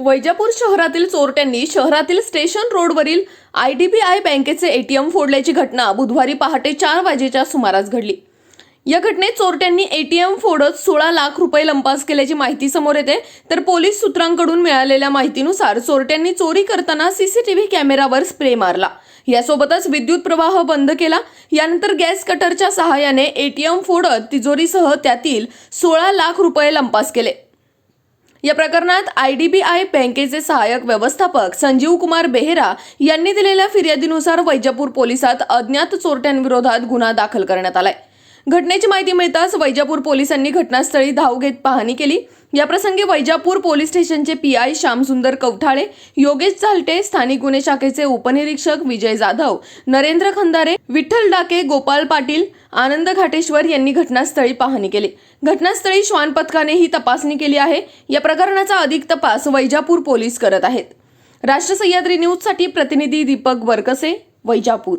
वैजापूर शहरातील चोरट्यांनी शहरातील स्टेशन रोडवरील आय डी बी आय बँकेचे एटीएम फोडल्याची घटना बुधवारी पहाटे चार वाजेच्या सुमारास घडली. या घटनेत चोरट्यांनी एटीएम फोडत सोळा लाख रुपये लंपास केल्याची माहिती समोर येते. तर पोलीस सूत्रांकडून मिळालेल्या माहितीनुसार चोरट्यांनी चोरी करताना सीसीटीव्ही कॅमेरावर स्प्रे मारला. यासोबतच विद्युत प्रवाह बंद केला. यानंतर गॅस कटरच्या सहाय्याने एटीएम फोडत तिजोरीसह त्यातील सोळा लाख रुपये लंपास केले. या प्रकरणात आय डी बी आय बँकेचे सहाय्यक व्यवस्थापक संजीव कुमार बेहेरा यांनी दिलेल्या फिर्यादीनुसार वैजापूर पोलिसात अज्ञात चोरट्यांविरोधात गुन्हा दाखल करण्यात आलाय. घटनेची माहिती मिळताच वैजापूर पोलिसांनी घटनास्थळी धाव घेत पाहणी केली. याप्रसंगी वैजापूर पोलीस स्टेशनचे पी आय श्यामसुंदर कवठाळे योगेश झालटे स्थानिक गुन्हे शाखेचे उपनिरीक्षक विजय जाधव नरेंद्र खंदारे विठ्ठल डाके गोपाल पाटील आनंद घाटेश्वर यांनी घटनास्थळी पाहणी केली. घटनास्थळी श्वान पथकाने ही तपासणी केली आहे. या प्रकरणाचा अधिक तपास वैजापूर पोलीस करत आहेत. राष्ट्र सह्याद्री न्यूजसाठी प्रतिनिधी दीपक वरकसे वैजापूर.